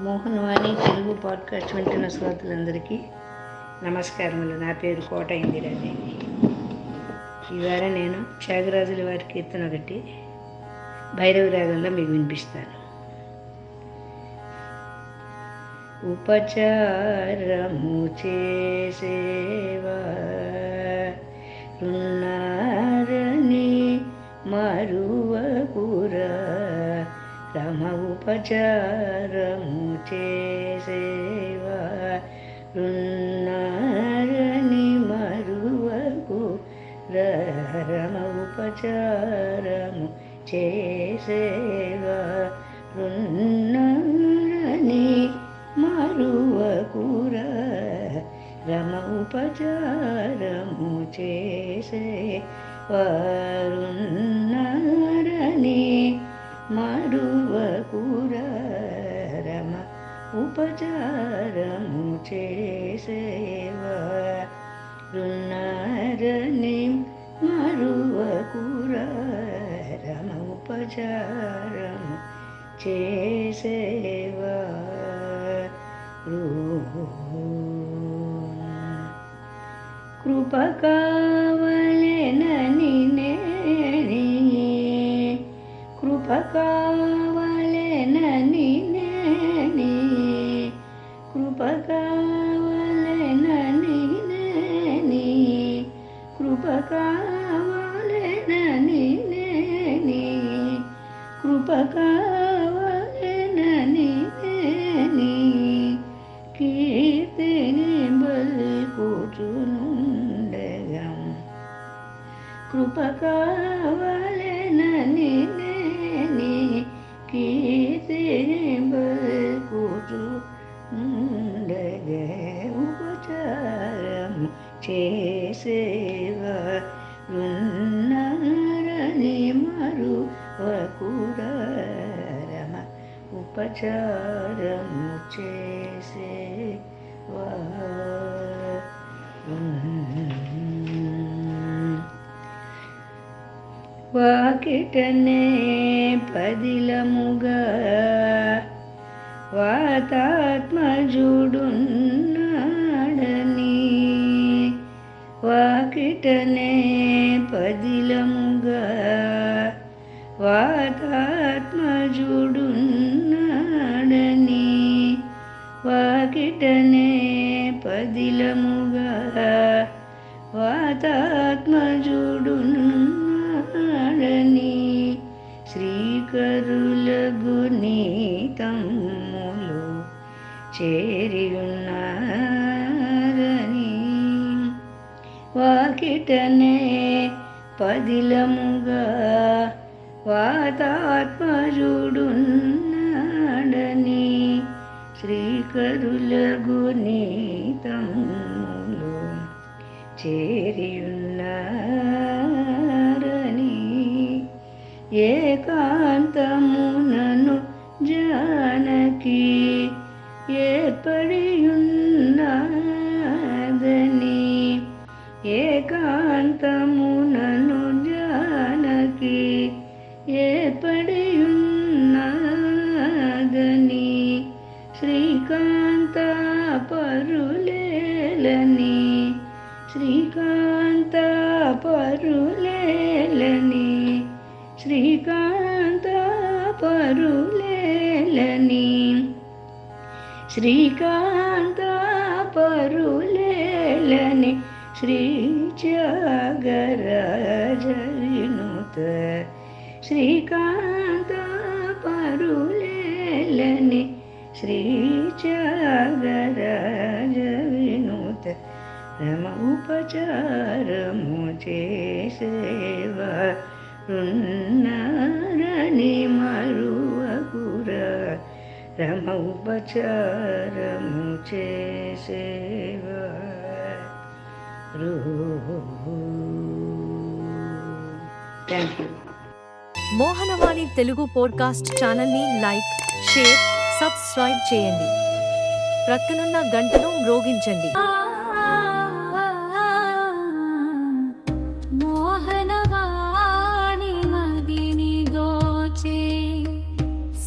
మోహన్ వాణి Telugu podcast వింటున్న శ్రోతలందరికీ నమస్కారములు. నా పేరు కోట ఇందిరాదేవి ఇవాళ నేను త్యాగరాజుల వారి కీర్తన ఒకటి భైరవ రాగంలో మీకు వినిపిస్తాను. ఉపచారము చేసేవా ఉపచారము చేసేవా రున్నారని మరువకు రమ ఉపచారము చేసేవా రున్నారని మరువకుర రమ ఉపచారము చేసే వారున్నారని మరువకుర రమ ఉపచారము చేసేవా? రున్నారని మరువకుర రమ ఉపచారము చేసేవా? కృపకావ కృపకావలెనని నేని. కృప కావలెనని నేని. కృప నేని. కృప చేసేవా? ఉన్నారని మరు వకురమ ఉపచారము చేసే వాకిటనే పదిలముగా వాతాత్మజుడున్నాడని వాకిటనే పదిలముగా వాతాత్మజుడున్నాడని. వాకిటనే పదిలముగా వాతాత్మజుడున్నాడని. శ్రీకరులగు నీతమ్ములు చేరి వాకిటనే పదిలముగా వాతాత్మరుడున్నాడని శ్రీకరులగు నీతమ్ములు చేరియున్నారని ఏకాంతమునను శ్రీకాంత పరులేలని శ్రీకాంత పరులేలని శ్రీకాంత పరులేలని శ్రీ జగరజరినుత శ్రీకాంత పరులేలని శ్రీ వినుత రమ ఉపచారము చేసేవా మరువకుర రమ ఉపచారము చేసేవా thank you. Mohanavani Telugu podcast ఛానల్ని లైక్ షేర్ సబ్స్క్రైబ్ చేయండి. ప్రక్కనున్న గంటను మ్రోగించండి.